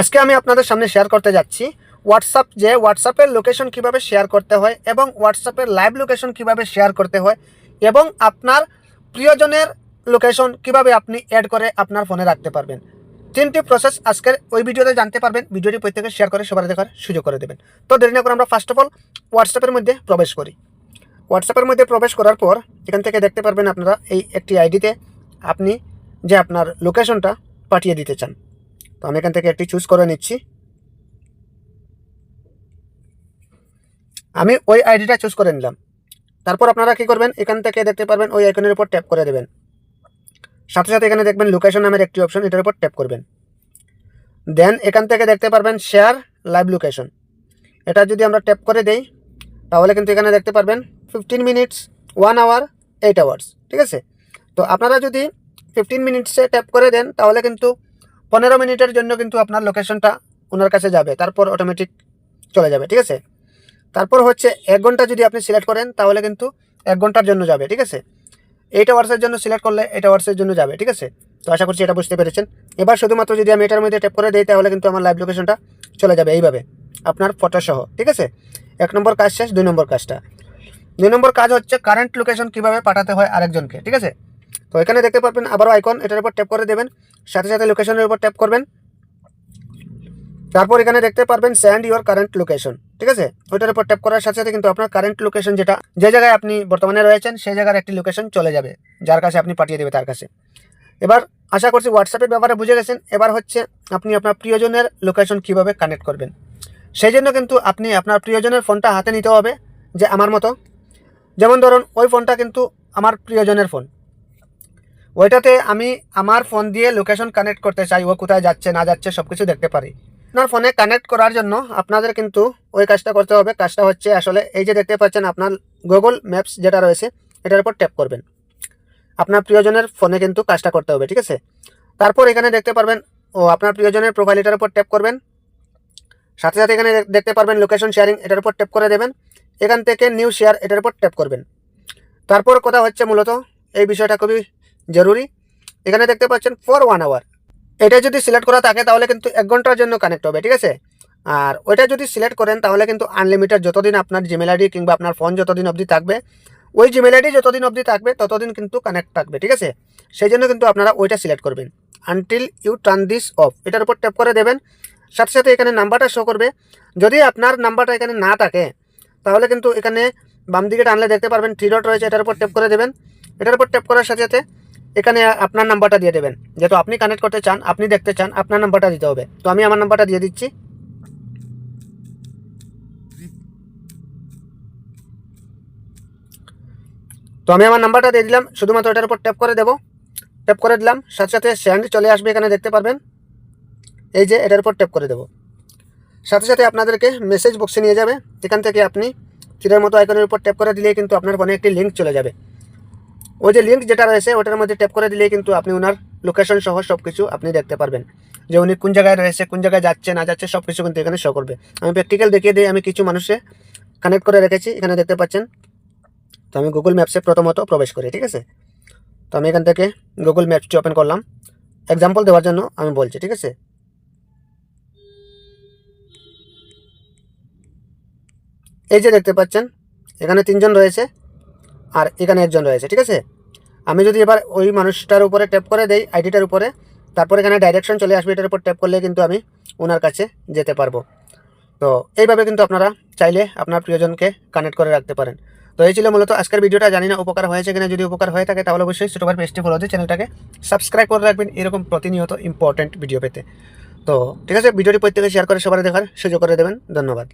আজকে আমি আপনাদের সামনে শেয়ার করতে যাচ্ছি হোয়াটসঅ্যাপ যে হোয়াটসঅ্যাপের লোকেশন কীভাবে শেয়ার করতে হয় এবং হোয়াটসঅ্যাপের লাইভ লোকেশন কীভাবে শেয়ার করতে হয় এবং আপনার প্রিয়জনের লোকেশন কীভাবে আপনি অ্যাড করে আপনার ফোনে রাখতে পারবেন। তিনটি প্রসেস আজকের ওই ভিডিওতে জানতে পারবেন, ভিডিওটি প্রত্যেকে শেয়ার করে সবার দেখার সুযোগ করে দেবেন। তো দেরি না করে আমরা ফার্স্ট অফ অল হোয়াটসঅ্যাপের মধ্যে প্রবেশ করি। হোয়াটসঅ্যাপের মধ্যে প্রবেশ করার পর এখান থেকে দেখতে পারবেন আপনারা এই একটি আইডিতে আপনি যে আপনার লোকেশনটা পাঠিয়ে দিতে চান। আমি এখান থেকে একটি চুজ করে নিচ্ছি। আমি ওই আইডিটা চুজ করে নিলাম। তারপর আপনারা কি করবেন? এখান থেকে দেখতে পারবেন ওই আইকনের উপর ট্যাপ করে দেবেন। সাথে সাথে এখানে দেখবেন লোকেশন নামের একটি অপশন এটার উপর ট্যাপ করবেন। দেন এখান থেকে দেখতে পারবেন শেয়ার লাইভ লোকেশন এটা যদি আমরা ট্যাপ করে দেই, তাহলে কিন্তু এখানে দেখতে পারবেন fifteen minutes one hour eight hours ঠিক আছে? তো আপনারা যদি ফিফটিন মিনিটসে ট্যাপ করে দেন, তাহলে কিন্তু পনেরো মিনিটের জন্য কিন্তু আপনার লোকেশনটা ওনার কাছে যাবে। তারপর অটোমেটিক চলে যাবে, ঠিক আছে? তারপর হচ্ছে এক ঘণ্টা যদি আপনি সিলেক্ট করেন, তাহলে কিন্তু এক ঘণ্টার জন্য যাবে, ঠিক আছে? এইট আওয়ার্সের জন্য সিলেক্ট করলে এইট আওয়ার্সের জন্য যাবে, ঠিক আছে? তো আশা করছি এটা বুঝতে পেরেছেন। এবার শুধুমাত্র যদি আমি এটার মধ্যে ট্যাপ করে দিই, তাহলে কিন্তু আমার লাইভ লোকেশনটা চলে যাবে এইভাবে। আপনার ফটো সহ ঠিক আছে? এক নম্বর কাজ শেষ, দুই নম্বর কাজটা। দুই নম্বর কাজ হচ্ছে কারেন্ট লোকেশন কীভাবে পাঠাতে হয় আরেকজনকে, ঠিক আছে? তো এখানে দেখতে পারবেন আবারও আইকন এটার উপর ট্যাপ করে দেবেন, সাথে সাথে লোকেশনের উপর ট্যাপ করবেন। তারপর এখানে দেখতে পারবেন স্যান্ড ইউর কারেন্ট লোকেশন ঠিক আছে? ওইটার উপর ট্যাপ করার সাথে সাথে কিন্তু আপনার কারেন্ট লোকেশন যেটা, যে জায়গায় আপনি বর্তমানে রয়েছেন, সেই জায়গার একটি লোকেশন চলে যাবে, যার কাছে আপনি পাঠিয়ে দেবে তার কাছে। এবার আশা করছি হোয়াটসঅ্যাপের ব্যাপারে বুঝে গেছেন, এবার হচ্ছে আপনি আপনার প্রিয়জনের লোকেশন কীভাবে কানেক্ট করবেন। সেই জন্য কিন্তু আপনি আপনার প্রিয়জনের ফোনটা হাতে নিতে হবে, যে আমার মতো। যেমন ধরুন, ওই ফোনটা কিন্তু আমার প্রিয়জনের ফোন। ওইটাতে আমি আমার ফোন দিয়ে লোকেশন কানেক্ট করতে চাই, ও কোথায় যাচ্ছে, না যাচ্ছে সব কিছু দেখতে পারি। আপনার ফোনে কানেক্ট করার জন্য আপনাদের কিন্তু ওই কাজটা করতে হবে। কাজটা হচ্ছে আসলে এই যে দেখতে পাচ্ছেন আপনার গুগল ম্যাপস যেটা রয়েছে, এটার উপর ট্যাপ করবেন। আপনার প্রিয়জনের ফোনে কিন্তু কাজটা করতে হবে, ঠিক আছে? তারপর এখানে দেখতে পারবেন, ও আপনার প্রিয়জনের প্রোফাইল এটার উপর ট্যাপ করবেন। সাথে সাথে এখানে দেখতে পারবেন লোকেশন শেয়ারিং এটার উপর ট্যাপ করে দেবেন। এখান থেকে নিউ শেয়ার এটার উপর ট্যাপ করবেন। তারপর কথা হচ্ছে মূলত, এই বিষয়টা খুবই জরুরি। এখানে দেখতে পাচ্ছেন ফর ওয়ান আওয়ার এটা যদি সিলেক্ট করা থাকে তাহলে কিন্তু এক ঘণ্টার জন্য কানেক্ট হবে, ঠিক আছে? আর ওইটা যদি সিলেক্ট করেন তাহলে কিন্তু আনলিমিটেড যতদিন আপনার জিমেল আইডি কিংবা আপনার ফোন যতদিন অবধি থাকবে, ওই জিমেল আইডি যতদিন অবধি থাকবে ততদিন কিন্তু কানেক্ট থাকবে, ঠিক আছে? সেই জন্য কিন্তু আপনারা ওইটা সিলেক্ট করবেন। Until you turn this off এটার উপর ট্যাপ করে দেবেন। সাথে সাথে এখানে নাম্বারটা শো করবে। যদি আপনার নাম্বারটা এখানে না থাকে, তাহলে কিন্তু এখানে বাম দিকে টানলে দেখতে পারবেন থ্রি ডট রয়েছে, এটার উপর ট্যাপ করে দেবেন। এটার উপর ট্যাপ করার সাথে সাথে এখানে আপনার নাম্বারটা দিয়ে দেবেন। যেহেতু আপনি কানেক্ট করতে চান, আপনি দেখতে চান, আপনার নাম্বারটা দিতে হবে। তো আমি আমার নাম্বারটা দিয়ে দিচ্ছি। তো আমি আমার নাম্বারটা দিয়ে দিলাম। শুধুমাত্র এটার উপর ট্যাপ করে দেবো। ট্যাপ করে দিলাম। সাথে সাথে স্যান্ড চলে আসবে এখানে দেখতে পারবেন। এই যে এটার উপর ট্যাপ করে দেবো। সাথে সাথে আপনাদেরকে মেসেজ বক্সে নিয়ে যাবে। এখান থেকে আপনি তীরের মতো আইকনের উপর ট্যাপ করে দিলেই কিন্তু আপনার ফোনে একটি লিঙ্ক চলে যাবে। ওই যে লিঙ্ক যেটা রয়েছে, ওটার মধ্যে ট্যাপ করে দিলেই কিন্তু আপনি ওনার লোকেশন সহ সব কিছু আপনি দেখতে পারবেন। যে উনি কোন জায়গায় রয়েছে, কোন জায়গায় যাচ্ছে, না যাচ্ছে সব কিছু কিন্তু এখানে শো করবে। আমি প্র্যাকটিক্যাল দেখিয়ে দিই, আমি কিছু মানুষে কানেক্ট করে রেখেছি, এখানে দেখতে পাচ্ছেন। তো আমি গুগল ম্যাপসে প্রথমত প্রবেশ করি, ঠিক আছে? তো আমি এখান থেকে গুগল ম্যাপসটি ওপেন করলাম। এক্সাম্পল দেওয়ার জন্য আমি বলছি, ঠিক আছে? এই যে দেখতে পাচ্ছেন, এখানে তিনজন রয়েছে। আর এখানে একজন রয়েছে, ঠিক আছে? আমি যদি এবার ওই মানুষটার উপরে ট্যাপ করে দেই আইডিটার উপরে, তারপর এখানে ডাইরেকশন চলে আসবে, এটার উপর ট্যাপ করলে কিন্তু আমি ওনার কাছে যেতে পারব। তো এইভাবে কিন্তু আপনারা চাইলে আপনার প্রিয়জনকে কানেক্ট করে রাখতে পারেন। তো এই ছিল মূলত আজকের ভিডিওটা। জানি না উপকার হয়েছে কিনা, যদি উপকার হয়ে থাকে তাহলে অবশ্যই ছোটোবার পেজটি ফলো দিয়ে চ্যানেলটাকে সাবস্ক্রাইব করে রাখবেন। এরকম প্রতিনিয়ত ইম্পর্টেন্ট ভিডিও পেতে। তো ঠিক আছে, ভিডিওটি প্রত্যেকে শেয়ার করে সবার দেখার সুযোগ করে দেবেন। ধন্যবাদ।